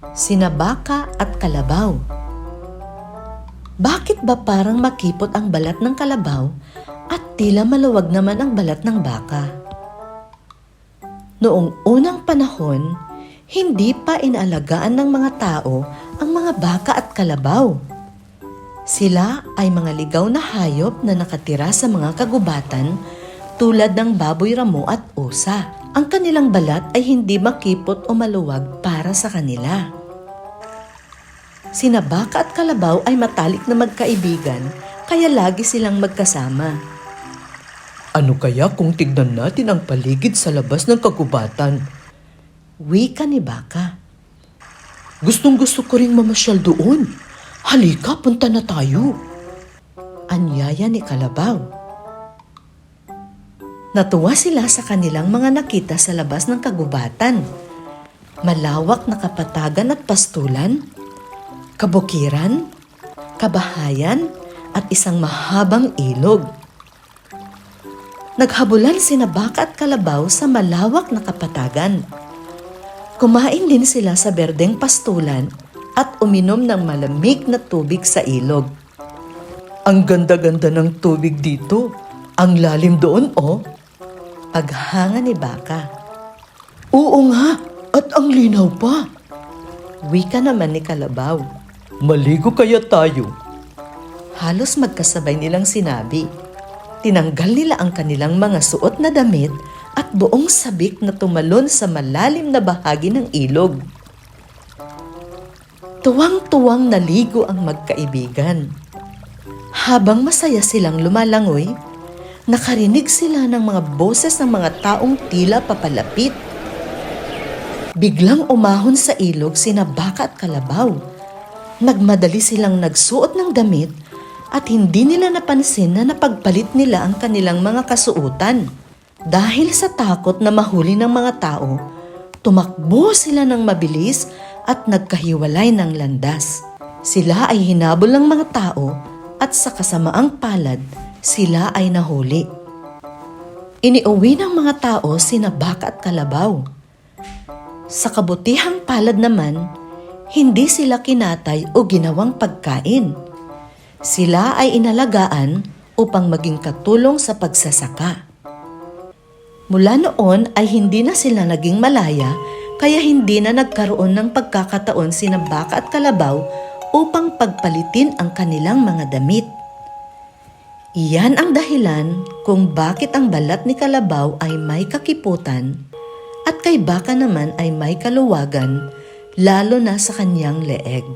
Sina Baka at Kalabaw Bakit ba parang makipot ang balat ng kalabaw at tila maluwag naman ang balat ng baka? Noong unang panahon, hindi pa inaalagaan ng mga tao ang mga baka at kalabaw. Sila ay mga ligaw na hayop na nakatira sa mga kagubatan tulad ng baboy ramo at usa. Ang kanilang balat ay hindi makipot o maluwag para sa kanila. Sina baka at kalabaw ay matalik na magkaibigan kaya lagi silang magkasama. Ano kaya kung tignan natin ang paligid sa labas ng kagubatan? Wika ni Baka. Gustong gusto ko ring mamasyal doon. Halika, punta na tayo. Anyaya ni Kalabaw. Natuwa sila sa kanilang mga nakita sa labas ng kagubatan. Malawak na kapatagan at pastulan, kabukiran, kabahayan, at isang mahabang ilog. Naghabulan sina Baka at Kalabaw sa malawak na kapatagan. Kumain din sila sa berdeng pastulan at uminom ng malamig na tubig sa ilog. Ang ganda-ganda ng tubig dito. Ang lalim doon, oh. Paghanga ni Baka. Oo nga, at ang linaw pa. Wika naman ni Kalabaw. Maligo kaya tayo. Halos magkasabay nilang sinabi. Tinanggal nila ang kanilang mga suot na damit at buong sabik na tumalon sa malalim na bahagi ng ilog. Tuwang-tuwang naligo ang magkaibigan. Habang masaya silang lumalangoy, nakarinig sila ng mga boses ng mga taong tila papalapit. Biglang umahon sa ilog sina Baka at Kalabaw. Nagmadali silang nagsuot ng damit at hindi nila napansin na napagpalit nila ang kanilang mga kasuotan. Dahil sa takot na mahuli ng mga tao, tumakbo sila ng mabilis at nagkahiwalay ng landas. Sila ay hinabol ng mga tao at sa kasamaang palad, sila ay nahuli. Iniuwi ng mga tao sina Baka at Kalabaw. Sa kabutihang palad naman, hindi sila kinatay o ginawang pagkain. Sila ay inalagaan upang maging katulong sa pagsasaka. Mula noon ay hindi na sila naging malaya kaya hindi na nagkaroon ng pagkakataon sina Baka at Kalabaw upang pagpalitin ang kanilang mga damit. Iyan ang dahilan kung bakit ang balat ni Kalabaw ay may kakiputan at kay Baka naman ay may kaluwagan lalo na sa kanyang leeg.